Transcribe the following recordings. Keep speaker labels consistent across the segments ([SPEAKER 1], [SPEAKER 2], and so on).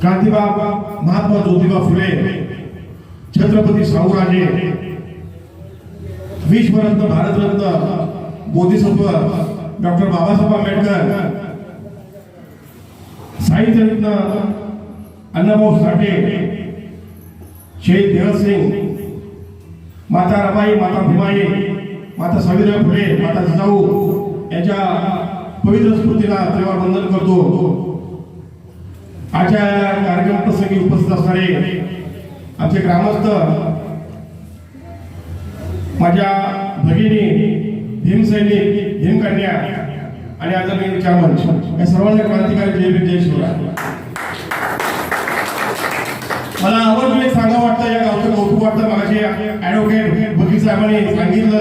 [SPEAKER 1] क्रांतीबाब महात्मा ज्योतिबा फुले छत्रपती शाहूराजे विश्वरत्न भारतरत्न बोधिसत्व डॉक्टर बाबासाहेब आंबेडकर साहित्यरत्न अण्णाभाऊ साठे शहीद भगतसिंग माता रमाई माता भीमाई माता सावित्रीबाई फुले माता जिजाऊ यांच्या पवित्र स्मृतीला त्रिवार वंदन करतो. आजच्या कार्यक्रम प्रसंगी उपस्थित असणारे आमचे ग्रामस्थ माझ्या भगिनी भीमसैनिक भीमकन्या आणि आदरणीय विचारमंच या सर्वांना क्रांतिकारी जय जय शिवराय. मला आवर्जून एक सांगा वाटतं या गावचं कौतुक वाटतं. माझे ऍडव्होकेट बघी साहेबांनी सांगितलं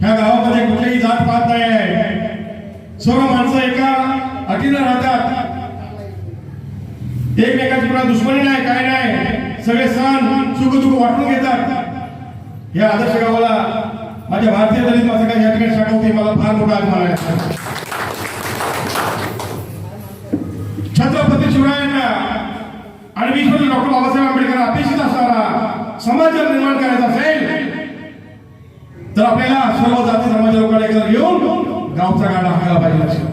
[SPEAKER 1] ह्या गावामध्ये कुठलीही जात पात नाही आहे सर्व माणसं एका अटीनं राहतात. एकमेकाची पुन्हा दुश्मनी नाही काय नाही. सगळे सण सुख दुःख वाटून घेतात. या आदर्श गावाला माझ्या भारतीय दलित मासिका या ठिकाणी शाखा होती मला फार मोठा अभिमान आहे. छत्रपती शिवरायांना आणि विश्वचे डॉक्टर बाबासाहेब आंबेडकर अपेक्षित असणारा समाज जर निर्माण करायचा असेल तर आपल्याला सर्व जाती समाज लोकांना एकत्र येऊन गावचा गाडा हाकायला पाहिजे.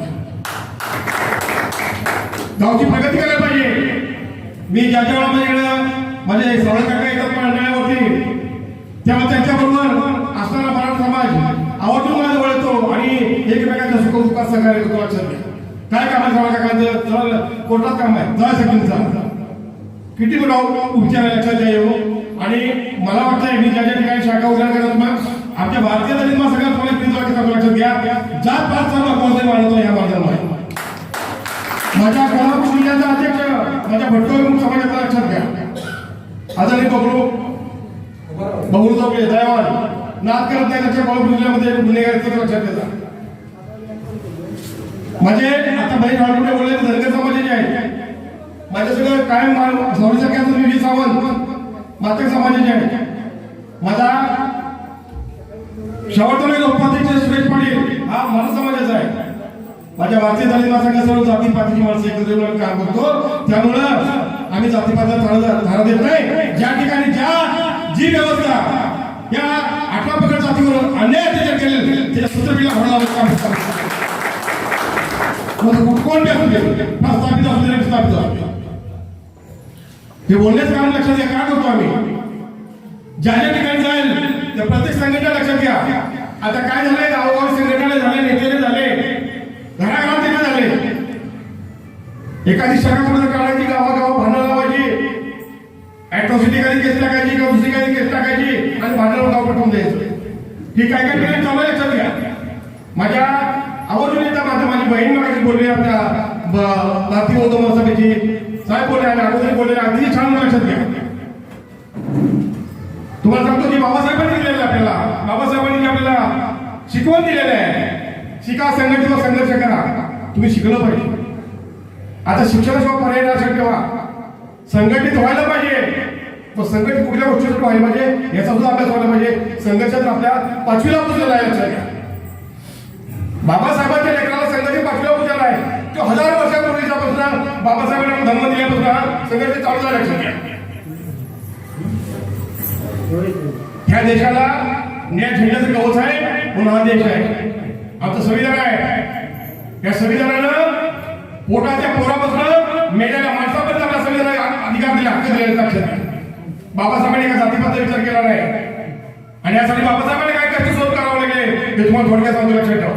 [SPEAKER 1] गावची प्रगती करायला पाहिजे. मी ज्या ज्या वेळा माझे म्हणजे सवळ येतात मंडळावरती तेव्हा त्यांच्याबरोबर असणारा मराठा समाज आवर्जून माझ्या जवळ येतो आणि एकमेकांच्या सुखदुःखात सहकार्य करतो लक्षात घ्या काय काम आहे सवळ काकांचं कोर्टात काम आहे. जळ सेकंडचा किती गुन्हा उपचार लक्षात येऊ आणि मला वाटतं मी ज्या ज्या ठिकाणी शाखा उघड करत मग आमच्या भारतीय दलित सगळ्यात मला लक्षात घ्या. जात पाच चांगला कोणताही मानतो या माध्यमात माझ्या भटकळ समाजाचा लक्षात घ्या. आदरणीय बबलू बबलू चौके दयावान. नाद करत नाही त्याच्या कोल्हापूर जिल्ह्यामध्ये गुन्हेगारीचं लक्षात घेता. माझे आता बहीण वाळकुटे बोलले धनगर समाजाचे आहेत माझ्या सगळं कायम सौरसख्याचं मी वीस सावंत. मातक समाजाचे आहे. माझा शेवटचा लोकमत सुरेश पाटील हा मराठा समाजाचा आहे माझ्या भारतीय दलित महासंघ सर्व जाती पातीची माणसं एकत्र येऊन काम करतो. त्यामुळं आम्ही जातीपाताला धारा देत नाही. ज्या ठिकाणी ज्या जी व्यवस्था या अठरा पगड जातीवर अन्याय त्याच्यात केले त्याच्या सूत्रपिला होणार काम करतो. मग कोण असू दे. प्रस्थापित असू दे विस्थापित असू हे बोलण्याचं काम लक्षात घ्या काय करतो आम्ही? ज्या ज्या ठिकाणी जाईल त्या प्रत्येक संघटना लक्षात घ्या. आता काय झालंय गावोगावी संघटना नाही नेते झाले घराघरात नेते झाले एखादी शाखा काढायची गावागाव भांडण लावायची. अॅट्रॉसिटी काही केस टाकायची किंवा दुसरी काही केस टाकायची आणि भांडण गाव पटवून द्यायचं. ही काय काय ठिकाणी चालू आहे? लक्षात घ्या. माझ्या आवर्जून येतात माझ्या माझी बहीण मागायची बोलली आपल्या ब- भारतीय बौद्ध महासभेची साहेब बोलले आणि अगोदर बोलले अगदी छान लक्षात घ्या. तुम्हाला सांगतो की बाबासाहेबांनी दिलेलं आपल्याला. बाबासाहेबांनी आपल्याला शिकवण दिलेलं आहे शिका संघटित संघर्ष करा. तुम्ही शिकलं पाहिजे. आता शिक्षणाशिवाय पर्याय लक्षात ठेवा संघटित व्हायला पाहिजे. तो संघटित कुठल्या गोष्टीसाठी व्हायला पाहिजे. याचा सुद्धा अभ्यास व्हायला पाहिजे. संघर्षात आपल्या पाचवीला पुजलेला आहे लक्षात घ्या. बाबासाहेबांच्या लेकराला संघटित पाचवीला पुजलेला आहे. तो हजार वर्षापूर्वीचा पासून बाबासाहेबांना धर्म दिल्यापासून संघर्ष चालू झाला लक्षात घ्या. ह्या देशाला न्याय झेंड्याचं कवच आहे म्हणून हा देश आहे. आमचं संविधान आहे. या संविधानानं पोटाच्या पोरापासून मेलेल्या माणसापर्यंत आपल्या संविधानाने अधिकार दिले हक्क दिले लक्षात बाबासाहेबांनी एका जातीपाचा विचार केला नाही. आणि यासाठी बाबासाहेबांनी काय कष्ट शोध करावं लागेल हे तुम्हाला थोडक्यात सांगतो लक्षात ठेवा.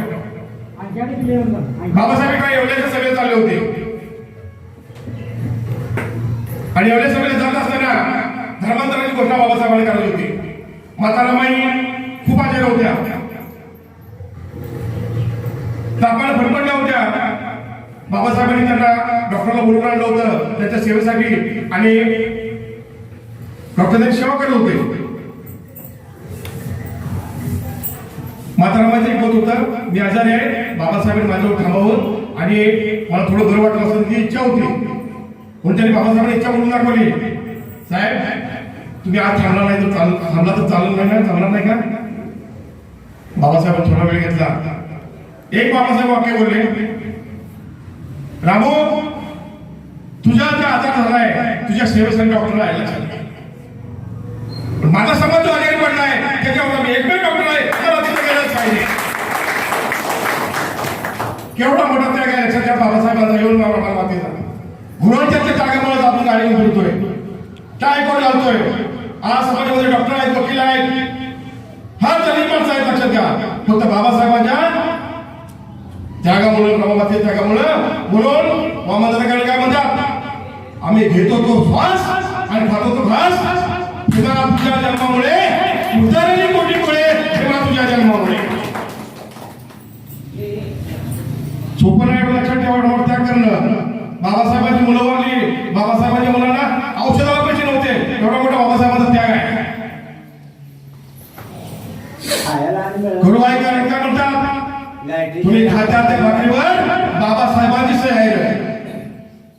[SPEAKER 1] बाबासाहेब काय एवढ्याच्या सभेत चालले होते. आणि एवढ्या सभेला जात असताना धर्मांतराची घोषणा बाबासाहेबांनी करायची होती. मातारामाई खूप आजार होत्या. तापाला फडफडल्या होत्या बाबासाहेबांनी त्यांना डॉक्टरला बोलून आणलं होतं. त्यांच्या सेवेसाठी. आणि डॉक्टर त्यांची सेवा करत होते. माता रमाईचं एक मत होतं मी आजारी आहे. बाबासाहेबांनी माझ्यावर थांबावं. आणि मला थोडं बरं वाटलं असं ती इच्छा होती. म्हणून बाबासाहेबांनी इच्छा म्हणून दाखवली. साहेब तुम्ही आज थांबला नाही तर चाल थांबला तर चालू नाही ना? थांबणार नाही का? बाबासाहेबांनी थोडा वेळ घेतला. एक बाबासाहेब वाक्य बोलले रामो तुझा जो आजार झालाय. तुझ्या सेवेसाठी डॉक्टर आहे. माझा समाज जो आजारी पडलाय त्याच्यावर मी एकमेव डॉक्टर आहे मला तिथे गेलंच पाहिजे. केवढा मोठा त्याग आहे लक्षात घ्या बाबासाहेबांचा येऊन मला मातीचा गुणांच्या त्यागामुळे आपण गाडी फिरतोय. काय कोण घालतोय. आज समाजामध्ये डॉक्टर आहेत वकील आहेत. हा तरी माणसं आहेत लक्षात घ्या. फक्त बाबासाहेबांच्या त्यागामुळे प्रभावाचे त्यागामुळं म्हणून वामनदादाकडे काय म्हणतात? आम्ही घेतो तो श्वास आणि खातो तो घास तुझ्या तुझ्या जन्मामुळे उतरली कोटीमुळे तेव्हा तुझ्या जन्मामुळे. सुपर नाही लक्षात ठेवा एवढा त्याग करणं. बाबासाहेबांची मुलं वाढली बाबासाहेबांच्या मुलांना औषधाला पैसे नव्हते एवढा मोठा बाबासाहेबांचा त्याग आहे
[SPEAKER 2] खायला आणि मिळालं.
[SPEAKER 1] गुरुवाई कारण काय म्हणतात
[SPEAKER 2] लाईटीची
[SPEAKER 1] तुम्ही खात्या बाबासाहेबांची सही आहे.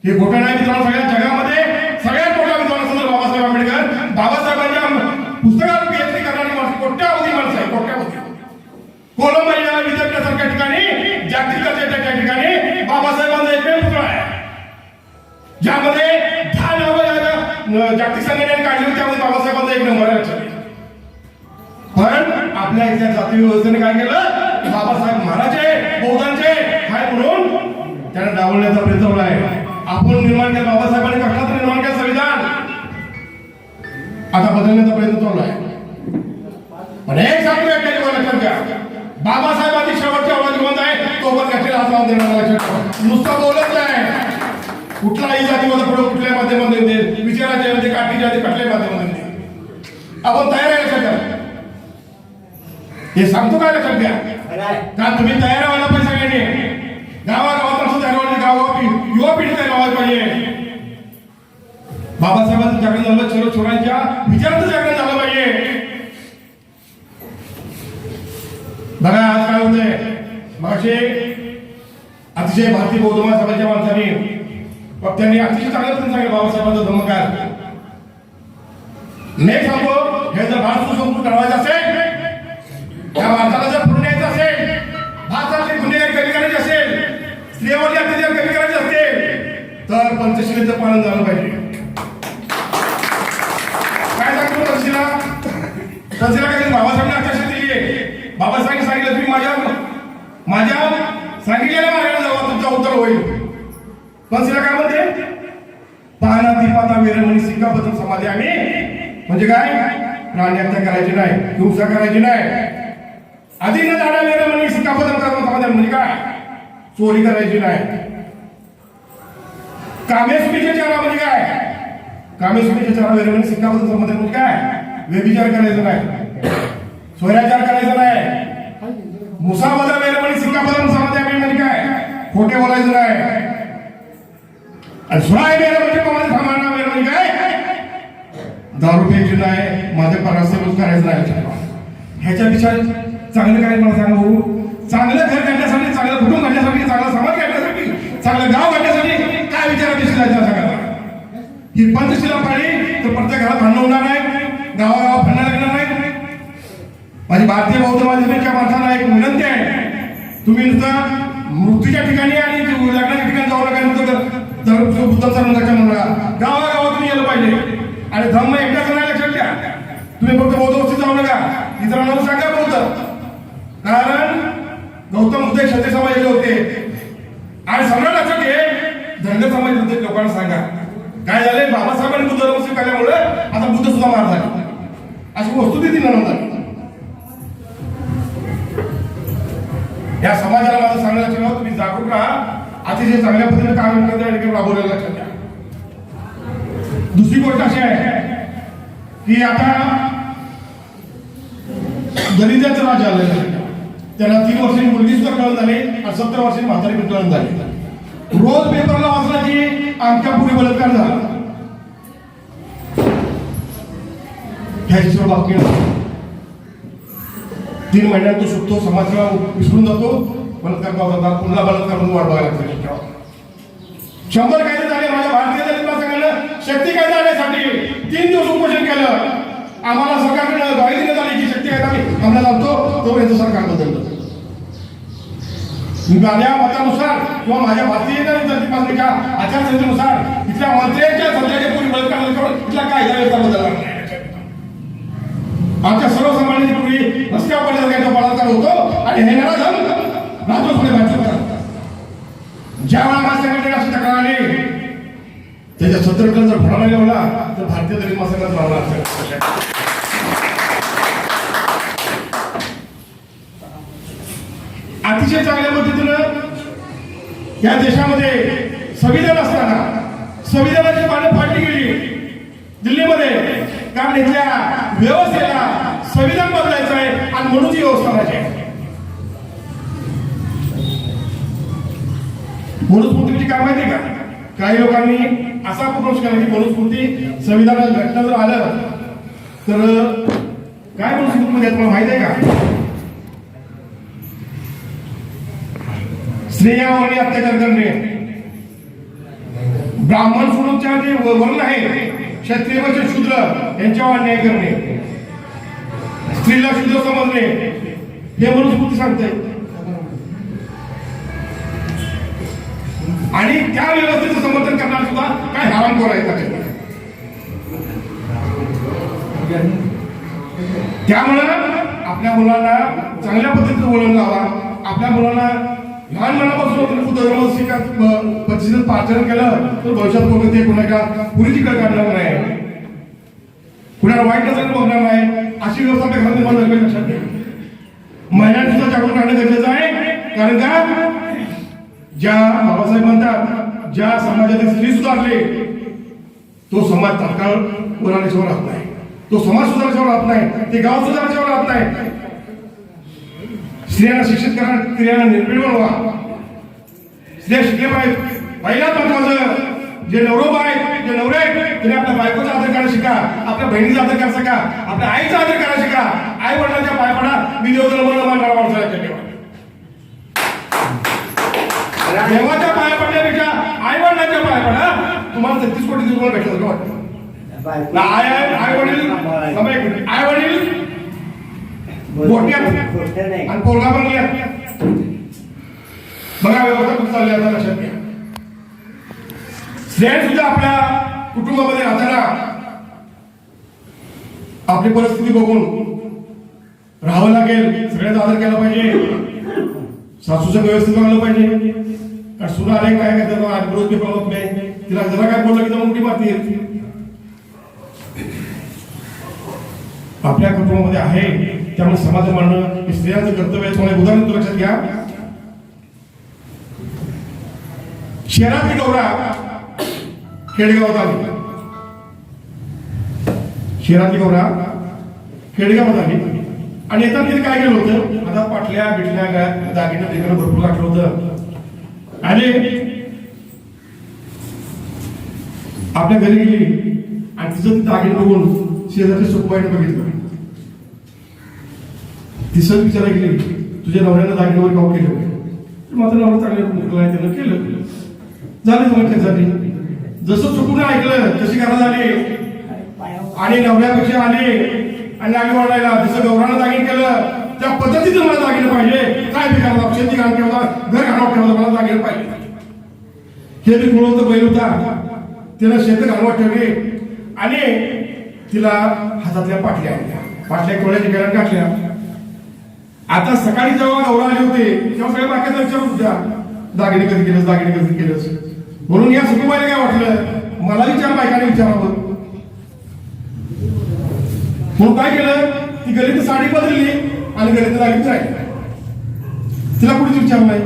[SPEAKER 1] हे घोटाळा आहे मित्रांनो सगळ्या जगामध्ये. सगळ्यात मोठा विद्वान असतो बाबासाहेब आंबेडकर. बाबासाहेबांच्या पुस्तकात पीएचडी करणारी माणसं कोट्यावधी माणसं आहे कोट्यावधी कोलंबिया विद्यापीठासारख्या ठिकाणी जागतिक दर्जाच्या त्या ठिकाणी बाबासाहेबांचा एकमेव पुतळा आहे. ज्यामध्ये दहा नावं जागतिक संघटनेने काढली त्यामध्ये बाबासाहेबांचा एक नंबर आहे. पण आपल्या इथल्या जाती व्यवस्थेने काय केलं? बाबासाहेब महाराज बौद्धांचे काय म्हणून त्यांना डावलण्याचा प्रयत्न केला आहे आपण निर्माण केलं बाबासाहेबांनी कष्टात निर्माण केलं संविधान. आता बदलण्याचा प्रयत्न चालू आहे पण एक सांगतो एक काही लक्षात घ्या. बाबासाहेबांची शेवटची आवाज जिवंत आहे तो पण कशाला हात लावून देणार लक्षात. नुसतं बोलत नाही. कुठलाही जातीमध्ये पुढे कुठल्या माध्यमातून येते विचाराच्या येते काठीच्या येते कुठल्याही माध्यमातून येते आपण तयार आहे लक्षात घ्या हे सांगतो काय लक्षात घ्या. कारण तुम्ही तयार व्हायला गावागावात असं तयार व्हायला गावा युवा पिढी लावायला पाहिजे. बाबासाहेबांचं जागरण झालं छोर छोरांच्या विचारांचं जागरण झालं पाहिजे. बघा आज काय होतंय? मागचे अतिशय भारतीय बौद्ध महासभाच्या माणसांनी त्यांनी अतिशय चांगलं पण सांगितलं बाबासाहेबांचा धमकार नाही सांगतो हे जर भारत संस्कृत ठरवायचं असेल त्या भारताला असतील पंचशिलेचं पालन झालं पाहिजे. काय सांगतो पंचशिला पंचशिला काय बाबासाहेबांनी अत्याचार दिली आहे. बाबासाहेबांनी सांगितलं तुम्ही माझ्या माझ्या सांगितलेल्या मार्गाने जावा तुमचा उत्तर होईल. पंचशिला काय म्हणते? पाहना दीपाता वेरमणी सिंगापत्र समाधी आम्ही. म्हणजे काय? प्राणी करायची नाही हिंसा करायची नाही. आधी न जाणा वेरमणी सिंगापत्र करणं म्हणजे काय? चोरी करायची नाही. कामेश्वरीच्या चारा म्हणजे काय? कामेश्वरीच्या चारा सिक्का सिंगापत्र समाधी म्हणजे काय? व्यभिचार करायचा नाही. स्वैराचार करायचा नाही. मुसाबदा म्हणजे सिक्का बदल आम्ही म्हणजे काय? खोटे बोलायचं नाही. आणि सुराय म्हणजे कोणाला थांबणार वेळ म्हणजे काय? दारू प्यायची नाही माझ्या परास्तव करायचं नाही. ह्याच्यापेक्षा चांगलं काय मला सांगा भाऊ? चांगलं घर काढण्यासाठी चांगलं कुटुंब काढण्यासाठी चांगला समाज काढण्यासाठी चांगलं गाव काढण्यासाठी काय विचार दिसला सांगा ही पंचशिला पाळली तर प्रत्येक घरात भांडण होणार नाही गावागावात भांडण लागणार नाही माझी भारतीय बौद्ध माध्यमिकच्या माणसाला एक विनंती आहे. तुम्ही नुसतं मृत्यूच्या ठिकाणी आणि लग्नाच्या ठिकाणी जाऊ नका नुसतं तर बुद्धाचा नका म्हणू गावागावात तुम्ही गेलं पाहिजे. आणि धम्म एकटाच नाही लक्षात घ्या. तुम्ही फक्त बौद्ध वस्तीत जाऊ नका. इतरांना सांगा बौद्ध. कारण गौतम बुद्ध एक क्षत्रिय समाजाचे होते. आणि सगळं लक्षात घे. समाज होते लोकांना सांगा. काय झालंय? बाबासाहेबांनी बुद्ध धर्म स्वीकारल्यामुळे आता बुद्ध सुद्धा मार झाले. अशी वस्तू ती नंतर या समाजाला माझं सांगणं ठेवा, तुम्ही जागरूक राहा. अतिशय चांगल्या पद्धतीने काम करण्यासाठी राबवलेलं लक्षात घ्या. दुसरी गोष्ट अशी आहे की आता दलिताचं राज आलेलं आहे. त्याला तीन वर्षांनी मुलगी सुद्धा कळण झाली आणि सत्तर वर्षांनी म्हातारी कळण झाली. रोज पेपरला वाचला की आमच्या पुढे बलात्कार झाला ह्याची सर्व तीन महिन्यात तो सुटतो समाजाला विसरून जातो. बलात्कार बाबा पुन्हा बलात्कार म्हणून वाढ बघायला शंभर कायदे झाले माझ्या भारतीय जनता महासंघानं शक्ती कायदा आणण्यासाठी तीन दिवस उपोषण केलं. आम्हाला सरकारकडे गाडी देण्यात आली की शक्ती कायदा आम्ही आम्हाला लावतो तोपर्यंत सरकार बदललं. माझ्या मतानुसार किंवा माझ्या भारतीय जनता आचारसंहितेनुसार इथल्या मंत्र्यांच्या सध्याच्या पूर्वी बळकारण करून इथला कायदा व्यवस्था बदलणार नाही? आमच्या सर्वसामान्यांची पूर्वी रस्त्या पडल्या त्यांचा बलात्कार होतो आणि हे नारा झालं राहतो पुढे भाजप ज्या वेळा महासंघाने अशी तक्रार आली त्याच्या सत्र जर भरायला लावला तर भारतीय दलित महासंघात भरावा लागतो अतिशय चांगल्या पद्धतीनं या देशामध्ये संविधान असताना संविधानाची पानं फाडली गेली. दिल्लीमध्ये कारण इथल्या व्यवस्थेला संविधान बदलायचं आहे आणि म्हणून ती व्यवस्था पाहिजे मनुस्मृतीची म्हणजे काय माहिती का? काही लोकांनी असा प्रपोज केला की मनुस्मृती संविधानात घटना जर आलं तर काय मनुस्मृती म्हणजे तुम्हाला माहिती आहे का? स्त्रियांवर अत्याचार करणे ब्राह्मण स्वरूपच्या जे वर्ण आहे क्षत्रिय शूद्र यांच्यावर अन्याय करणे. स्त्रीला शूद्र समजणे. हे मनुस्मृती सांगते आणि त्या व्यवस्थेचं समर्थन करणार सुद्धा काय हरामखोर करायचं त्याच्यात. त्यामुळं आपल्या मुलांना चांगल्या पद्धतीचं वळण लावा. आपल्या मुलांना लहानपणापासून मुलापासून धर्म स्वीकार पद्धतीचं पाचन केलं तर भविष्यात कोणते कुणाच्या पुरीची कळ काढणार नाही. कुणाला वाईट नजर बघणार नाही. अशी व्यवस्था आपल्या घरात निर्माण झाली लक्षात घ्या महिलांनी सुद्धा जागरूक राहणं गरजेचं आहे. कारण का? ज्या बाबासाहेब म्हणतात ज्या समाजातील स्त्री सुधारले तो समाज तात्काळ पुराणेश्वर राहत नाही. तो समाज सुधारच्यावर राहत नाही. ते गाव सुधारच्यावर राहत नाही. स्त्रियांना शिक्षित करा स्त्रियांना निर्भीड बनवा. स्त्रिया शिकले पाहिजे पहिल्याच महत्वाचं जे नवरोब आहेत जे नवरे आहेत त्यांनी आपल्या बायकोचा आदर करायला शिका. आपल्या बहिणीचा आदर करायला शिका. आपल्या आईचा आदर करायला शिका. आई वडिलांच्या पाय पडा. मी देवदल मला मानणारा माणूस आहे लक्षात ठेवा. देवाच्या पाया पडण्यापेक्षा आई वडिलांच्या पाया पडा. तुम्हाला छत्तीस कोटी तुम्हाला भेटलं वाटतं आई आई वडील. आई वडील गोट्यात. आणि पोरगा बनल्यात बघा व्यवस्था कुठं चालली आता लक्षात घ्या. स्त्रिया सुद्धा आपल्या कुटुंबामध्ये राहताना आपली परिस्थिती बघून राहावं लागेल. सगळ्याचा आदर केला पाहिजे. सासूचं व्यवस्थित वागलं पाहिजे. कारण सुना आले काय काय विरोध पेपर होत नाही. तिला जरा काय बोललं की तर उलटी मारते आपल्या कुटुंबामध्ये आहे. त्यामुळे समाज मांडणं हे स्त्रियांचं कर्तव्य आहे. तुम्हाला उदाहरण देतो, लक्षात घ्या. शहरातली गौरा खेडेगावात आली. शहरातली गौरा खेडेगावात आली. आणि येताना तिथे काय केलं होतं? आता पाटल्या बिटल्या दागिने तिकडे भरपूर गाठलं होतं. आणि आपल्या घरी गेली आणि तिचं दागिने बघून शेजारच्या सुखबाईने बघितलं. ती सहज विचारा गेली तुझ्या नवऱ्यानं दागिन्यावर काम केलं होतं. तर माझं नवरा चांगलं मुलगा आहे त्यानं केलं. झालं तुम्हाला त्यासाठी जसं चुकून ऐकलं तशी घरात आली. आणि नवऱ्यापेक्षा आले. आणि आम्ही वाढायला जसं गौरानं दागिन केलं त्या पद्धतीचं मला दागिनं पाहिजे. काय बी शेती घालून ठेवला घर घालून ठेवलं मला दागिनं पाहिजे. हे मी कुळवतं बैल होता. तिला शेत घालवा ठेवले. आणि तिला हातातल्या पाटल्या पाटल्या टोळ्याच्या घरात घातल्या. आता सकाळी जेव्हा नवरा आले होते तेव्हा सगळ्या बाकीचा विचार. होत्या दागिने कधी केलंस दागिने कधी केलंस? म्हणून या सुखबाईला काय वाटलं? मला विचार बायकाने विचारावं म्हणून काय केलं? ती गलीत साडी बदलली आणि गलीत दागिने राहिली. तिला कुठेच विचार नाही.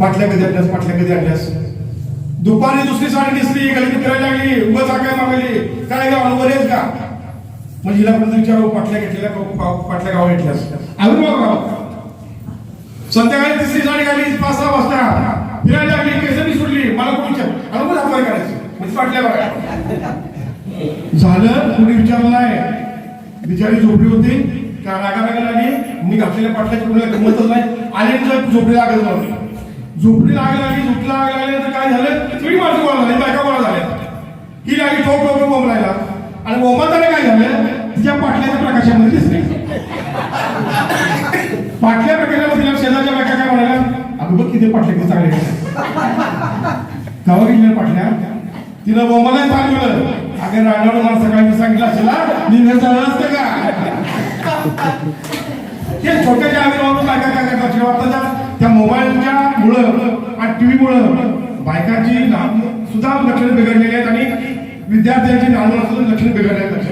[SPEAKER 1] पाटल्या कधी आणल्यास पाटल्या कधी आणल्यास? दुपारी दुसरी साडी दिसली गलीत फिरायला लागली उभं काय मागली काय गाव अनुभव का? मग हिला पण विचारू पाटल्या घेतलेल्या का- पा- पाटल्या गावा घेतल्यास अजून गाव संध्याकाळी तिसरी साडी घाली पाच सहा वाजता. फिरायला लागली केस मी सुटली मला कोणी विचार अनुभव दाखवाय करायची? म्हणजे पाटल्या बघा. झालं कोणी विचारलं नाही बिचारी झोपडी होती का रागारागा लागली मी घातलेल्या पाटल्या कुठल्या गमतच नाही. आले तर झोपडी लागत नव्हती. झोपडी लाग लागली झोपडी लाग लागली तर काय झालं? तुम्ही माझं गोळा झाले बायका गोळा झाल्या. ही लागली ठोक ठोक बोंबलायला. आणि ओमाताने काय झालं? तिच्या पाटल्याच्या प्रकाशामध्ये दिसले. पाटल्या प्रकाशामध्ये तिला शेजारच्या बायका काय म्हणाल्या? अगं बघ किती पाटल्या किती चांगले गावा गेलेल्या पाटल्या? तिला बोमाला सांगितलं. अगं राजाने मला सकाळी सांगितलं असेल ना मी झालं असतं का? ते छोट्याच्या आविर्भावानं बायका काय करतात किंवा आताच्या त्या मोबाईलच्या मुळे आणि टीव्ही मुळे बायकाची सुद्धा लक्षणं बिघडलेली आहेत आणि विद्यार्थ्यांची लहान असून सुद्धा लक्षणं लक्ष